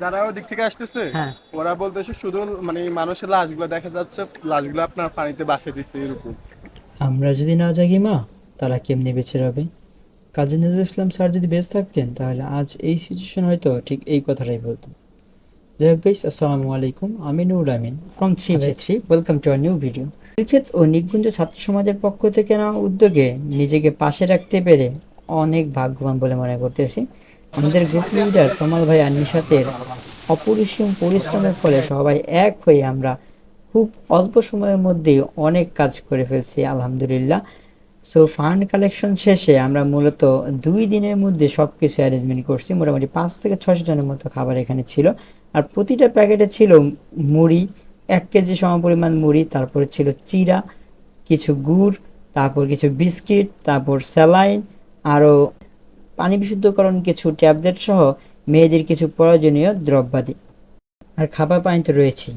যারা ওদিক থেকে আসতেছে হ্যাঁ। ওরা বলতেছে শুধু মানে মানুষের লাশগুলো দেখা যাচ্ছে লাশগুলো আপনার পানিতে বাসে দিচ্ছে এরকম আমরা যদি না জাগি মা তারা কেমনি বেঁচে রবে? কাজী নজরুল ইসলাম স্যার যদি বেঁচে থাকতেন তাহলে আজ এই সিচুয়েশন হয়তো ঠিক এই কথাটাই বলতেন। যাই হোক গাইস আসসালামু আলাইকুম আমি Nur Amin from three by three welcome to our new video cricket ও নিকুঞ্জ ছাত্র সমাজের পক্ষ থেকে নেওয়া উদ্যোগে নিজেকে পাশে রাখতে পেরে অনেক ভাগ্যবান বলে মনে করতেছি। আমাদের গ্রুপ লিডার তমাল ভাই আর নিশাতের অপরিসীম পরিশ্রমের ফলে সবাই এক হয়ে আমরা খুব অল্প সময়ের মধ্যেই অনেক কাজ করে ফেলছি, আলহামদুলিল্লাহ। সো ফান্ড কালেকশন শেষে আমরা মূলত দুই দিনের মধ্যে সব কিছু অ্যারেঞ্জমেন্ট করছি। মোটামুটি পাঁচ থেকে ছশো জনের মতো খাবার এখানে ছিল। আর প্রতিটা প্যাকেটে ছিল মুড়ি, এক কেজি সমপরিমাণ মুড়ি, তারপরে ছিল চিরা, কিছু গুড়, তারপর কিছু বিস্কিট, তারপর স্যালাইন, আরও পানি বিশুদ্ধকরণ কিছু ট্যাবলেট সহ মেয়েদের কিছু প্রয়োজনীয় দ্রব্যাদি। আর খাবার পানি তো রয়েছেই।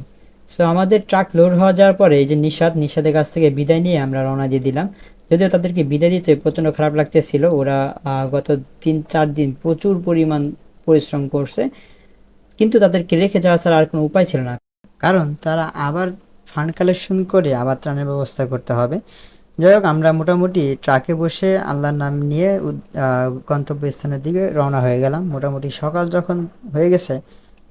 সো আমাদের ট্রাক লোড হওয়া যাওয়ার পরে এই যে নিষাদ, নিষাদের কাছ থেকে বিদায় নিয়ে আমরা রওনা দিয়ে দিলাম। যদিও তাদেরকে বিদায় দিতে প্রচণ্ড খারাপ লাগতেছিল, ওরা গত তিন, চার দিন প্রচুর পরিমাণ পরিশ্রম করছে, কিন্তু তাদেরকে রেখে যাওয়া ছাড়া আর কোনো উপায় ছিল না। কারণ তারা আবার ফান্ড কালেকশন করে আবার ত্রাণের ব্যবস্থা করতে হবে। যাই হোক, আমরা মোটামুটি ট্রাকে বসে আল্লাহর নাম নিয়ে গন্তব্যস্থানের দিকে রওনা হয়ে গেলাম। মোটামুটি সকাল যখন হয়ে গেছে,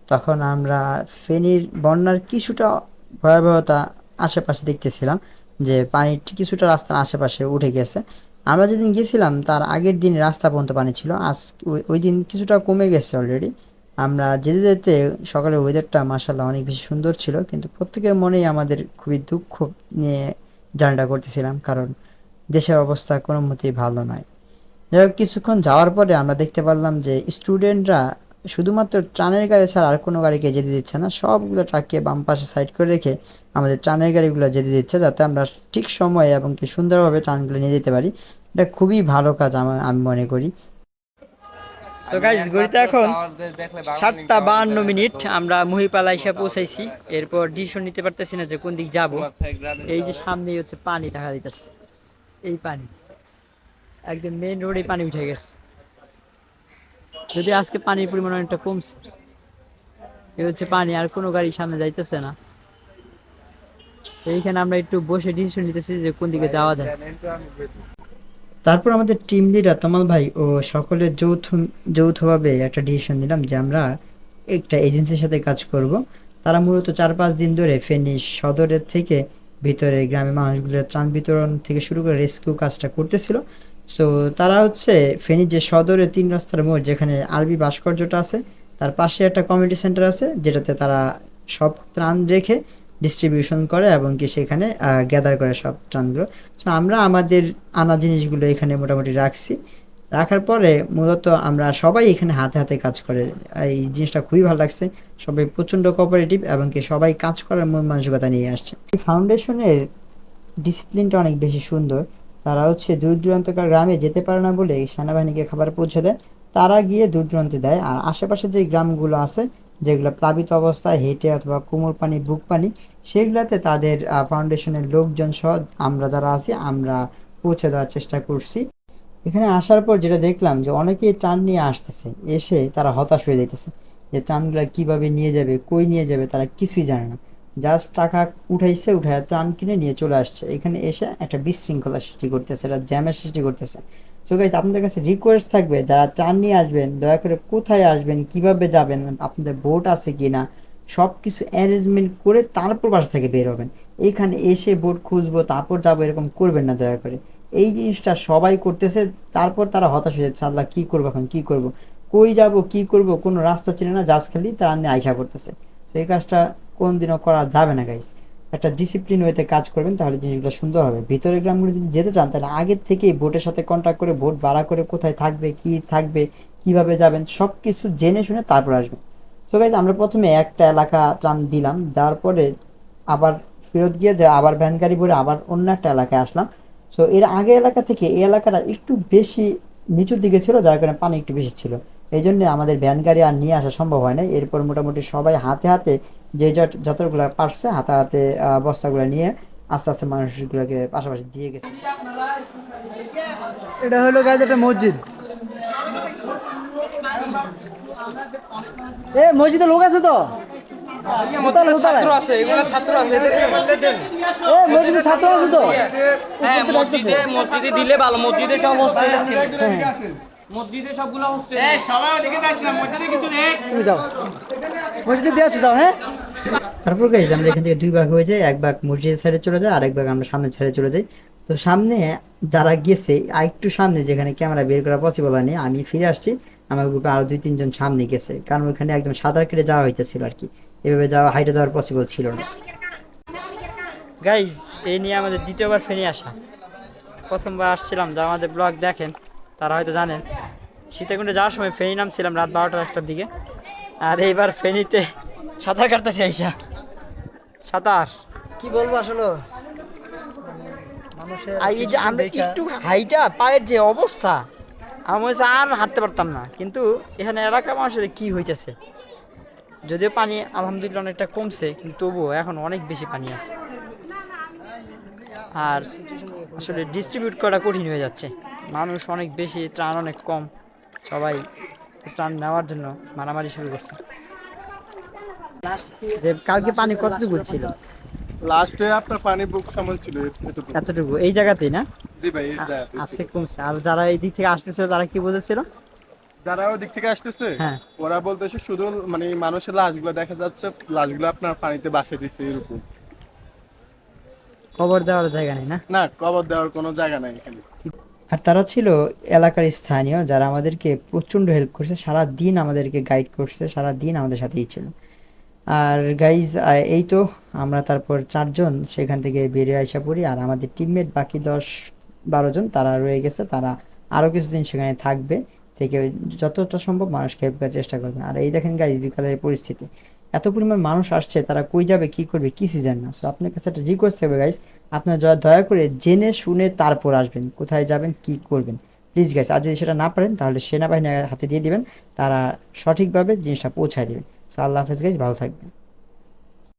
তখন আমরা ফেনীর বন্যার কিছুটা ভয়াবহতা আশেপাশে দেখতেছিলাম যে পানির কিছুটা রাস্তার আশেপাশে উঠে গেছে। আমরা যেদিন গেছিলাম, তার আগের দিন রাস্তা পর্যন্ত পানি ছিল। আজ ওই- ওই দিন কিছুটা কমে গেছে অলরেডি আমরা যেতে যেতে সকালের ওয়েদারটা মাসাল্লাহ অনেক বেশি সুন্দর ছিল, কিন্তু প্রত্যেকের মনেই আমাদের খুবই দুঃখ নিয়ে জার্নিটা করতেছিলাম, কারণ দেশের অবস্থা কোনো মতেই ভালো নয়। যাই হোক, কিছুক্ষণ যাওয়ার পরে আমরা দেখতে পারলাম যে স্টুডেন্টরা শুধুমাত্র ট্রানের গাড়ি ছাড়া আর কোনো গাড়িকে যেতে দিচ্ছে না, সবগুলো ট্রাককে বাম পাশে সাইড করে রেখে আমাদের ট্রানের গাড়িগুলো যেতে দিচ্ছে যাতে আমরা ঠিক সময়ে এবং কি সুন্দরভাবে ট্রানগুলো নিয়ে যেতে পারি। এটা খুবই ভালো কাজ আমা- আমি মনে করি। তো গাইজ ঘড়িতে এখন সাতটা বাহান্ন মিনিট আমরা মহিপালা এসে পৌঁছাইছি। এরপর ডিসিশন নিতে পারতেছি না যে কোন দিক যাব। এই যে সামনেই হচ্ছে পানি দেখা দিতেছে। এই পানি। একদম মেইন রোডে পানি উঠে গেছে। যদি আজকে পানির পরিমাণ অনেকটা কমছে এই হচ্ছে পানি আর কোনো গাড়ি সামনে যাইতেছে না। এইখানে আমরা একটু বসে ডিসিশন নিতেছি যে কোন দিকে যাওয়া যায়। তারপর আমাদের টিম লিডার তমাল ভাই ও সকলের যৌথ, যৌথভাবে একটা ডিসিশন নিলাম যে আমরা একটা এজেন্সির সাথে কাজ করব। তারা মূলত চার পাঁচ দিন ধরে ফেনী সদরের থেকে ভিতরে গ্রামের মানুষগুলোর ত্রাণ বিতরণ থেকে শুরু করে রেস্কিউ কাজটা করতেছিল। সো তারা হচ্ছে ফেনীর যে সদরের তিন রাস্তার মোড় যেখানে আরবি ভাস্কর্যটা আছে, তার পাশে একটা কমিউনিটি সেন্টার আছে, যেটাতে তারা সব ত্রাণ রেখে ডিস্ট্রিবিউশন করে এবং কি সেখানে গ্যাদার করে সব ত্রাণগুলো সো আমরা আমাদের আনা জিনিসগুলো এখানে মোটামুটি রাখছি। রাখার পরে মূলত আমরা সবাই এখানে হাতে হাতে কাজ করে এই জিনিসটা খুবই ভালো লাগছে। সবাই প্রচণ্ড কোঅপারেটিভ এবং কি সবাই কাজ করার মন মানসিকতা নিয়ে আসছে। এই ফাউন্ডেশনের ডিসিপ্লিনটা অনেক বেশি সুন্দর। তারা হচ্ছে দূর দূরান্তকার গ্রামে যেতে পারে না বলে সেনাবাহিনীকে খাবার পৌঁছে দেয়। তারা গিয়ে দূর দূরান্তে দেয়। আর আশেপাশে যে গ্রামগুলো আছে যেগুলো প্লাবিত অবস্থায় হেঁটে অথবা কোমর পানি, বুক পানি, সেগুলাতে তাদের ফাউন্ডেশনের লোকজন সহ আমরা যারা আছি, আমরা পৌঁছে দেওয়ার চেষ্টা করছি। এখানে আসার পর যেটা দেখলাম যে অনেকেই ত্রাণ নিয়ে আসতেছে, এসে তারা হতাশ হয়ে যাইতেছে যে ত্রাণগুলো কীভাবে নিয়ে যাবে, কই নিয়ে যাবে তারা কিছুই জানে না। জাস্ট টাকা উঠাইছে, উঠায় ত্রাণ কিনে নিয়ে চলে আসছে। এখানে এসে একটা বিশৃঙ্খলা সৃষ্টি করতেছে এটা জ্যামের সৃষ্টি করতেছে। সো গাইজ আপনাদের কাছে রিকোয়েস্ট থাকবে, যারা ত্রাণ নিয়ে আসবেন, দয়া করে কোথায় আসবেন, কীভাবে যাবেন, আপনাদের বোট আছে কি না সব কিছু অ্যারেঞ্জমেন্ট করে তারপর বাসা থেকে বের হবেন। এইখানে এসে বোট খুঁজবো, তারপর যাব, এরকম করবেন না দয়া করে। এই জিনিসটা সবাই করতেছে, তারপর তারা হতাশ হয়ে যাচ্ছে, আল্লাহ কি করব এখন, কি করব? কই যাব, কি করব, কোনো রাস্তা চিনে না জাস্ট খালি তারা আইসা করতেছে তো এই কাজটা কোনদিনও করা যাবে না গাইস একটা ডিসিপ্লিন ওয়েতে কাজ করবেন, তাহলে জিনিসগুলো সুন্দর হবে। ভিতরের গ্রামগুলো যদি যেতে চান, তাহলে আগের থেকেই বোটের সাথে কন্ট্যাক্ট করে বোট ভাড়া করে কোথায় থাকবে, কি থাকবে, কীভাবে যাবেন সব কিছু জেনে শুনে তারপর আসবেন। সো গাইজ আমরা প্রথমে একটা এলাকা ত্রাণ দিলাম, দেওয়ার পরে আবার ফেরত গিয়ে যে আবার ভ্যান গাড়ি ভরে আবার অন্য একটা এলাকায় আসলাম। সো এর আগে এলাকা থেকে এই এলাকাটা একটু বেশি নিচুর দিকে ছিল, যার কারণে পানি একটু বেশি ছিল। এই জন্য আমাদের ভ্যান গাড়ি আর নিয়ে আসা সম্ভব হয় না এরপর মোটামুটি সবাই হাতে হাতে যে যত- যতগুলো পারছে হাতে হাতে আহ, বস্তাগুলো নিয়ে আস্তে আস্তে মানুষগুলোকে পাশাপাশি দিয়ে গেছে। এটা হলো গাছ একটা মসজিদ। এ মসজিদে লোক আছে তো? ছাত্র আছে এগুলো ছাত্র আছে দেন। মসজিদে ছাত্র আছে তো? হ্যাঁ মসজিদে মসজিদে দিলে ভালো মসজিদে সব হোস্টেল আছে। মসজিদে সবগুলো হোস্টেল সবাই ওদিকে যাস না মসজিদে কিছু নেই। তুমি যাও। মসজিদে দিয়ে আসো যাও হ্যাঁ? তারপর গাইজ আমরা এখান থেকে দুই ভাগ হয়ে যাই এক ভাগ মসজিদের সাইডে চলে যায় আর এক ভাগ আমরা সামনের সাইডে চলে যাই। তো সামনে যারা গেছে আর একটু সামনে যেখানে ক্যামেরা বের করা পসিবল হয়নি, আমি ফিরে আসছি, আমার গ্রুপে আরও দুই, তিনজন সামনে গেছে, কারণ ওখানে একদম সাঁতার কেটে যাওয়া হইতেছিল আর কি। এভাবে যাওয়া, হাইটে যাওয়ার পসিবল ছিল না। গাইজ এই নিয়ে আমাদের দ্বিতীয়বার ফেনি আসা। প্রথমবার আসছিলাম, যা আমাদের ব্লগ দেখেন, তারা হয়তো জানেন। সীতাকুণ্ডে যাওয়ার সময় ফেনি নামছিলাম রাত বারোটার একটার দিকে। আর এইবার ফেনিতে সাঁতার কাটতেছি আইসা। সাঁতার? কি বলব আসলে? এই যে আমরা একটু হাইটা পায়ের যে অবস্থা আমি হচ্ছে আর হাঁটতে পারতাম না। কিন্তু এখানে এলাকার মানুষের কি হইতেছে? যদিও পানি আলহামদুলিল্লাহ অনেকটা কমছে কিন্তু তবুও এখন অনেক বেশি পানি আছে। আর আসলে ডিস্ট্রিবিউট করা কঠিন হয়ে যাচ্ছে। মানুষ অনেক বেশি ত্রাণ অনেক কম। সবাই ত্রাণ নেওয়ার জন্য মারামারি শুরু করছে। যে কালকে পানি কতটুকু ছিল? লাস্টে আপনার পানি বুক সমান ছিল এতটুকু। এতটুকু। এই জায়গাতেই না? জি ভাই এই জায়গাতে আজকে কমছে। আর যারা এই দিক থেকে আসতেছিল তারা কি বলেছিল? যারা ওই দিক থেকে আসতেছে হ্যাঁ। ওরা বলতেছে শুধু মানে মানুষের লাশগুলো দেখা যাচ্ছে লাশগুলো আপনার পানিতে বাসে দিচ্ছে এরকম। খবর দেওয়ার জায়গা নেই না? না কবর দেওয়ার কোনো জায়গা নাই এখানে। আর তারা ছিল এলাকার স্থানীয় যারা আমাদেরকে প্রচণ্ড হেল্প করছে সারা দিন আমাদেরকে গাইড করছে সারা দিন আমাদের সাথেই ছিল। আর গাইজ এই তো আমরা তারপর চারজন সেখান থেকে বেরিয়ে আসা পড়ি, আর আমাদের টিমমেট বাকি দশ বারো জন তারা রয়ে গেছে, তারা আরও কিছুদিন সেখানে থাকবে থেকে যতটা সম্ভব মানুষকে হেল্প করার চেষ্টা করবে। আর এই দেখেন গাইজ বিকালের পরিস্থিতি। এত পরিমাণ মানুষ আসছে, তারা কই যাবে, কি করবে কিছু জান না? সো আপনার কাছে একটা রিকোয়েস্ট থাকবে গাইজ আপনারা দয়া করে জেনে শুনে তারপর আসবেন, কোথায় যাবেন, কি করবেন। প্লিজ গাইজ আর যদি সেটা না পারেন, তাহলে সেনাবাহিনীর হাতে দিয়ে দিবেন, তারা সঠিকভাবে জিনিসটা পৌঁছায় দেবেন। সো আল্লাহ হাফেজ গাইজ ভালো থাকবেন।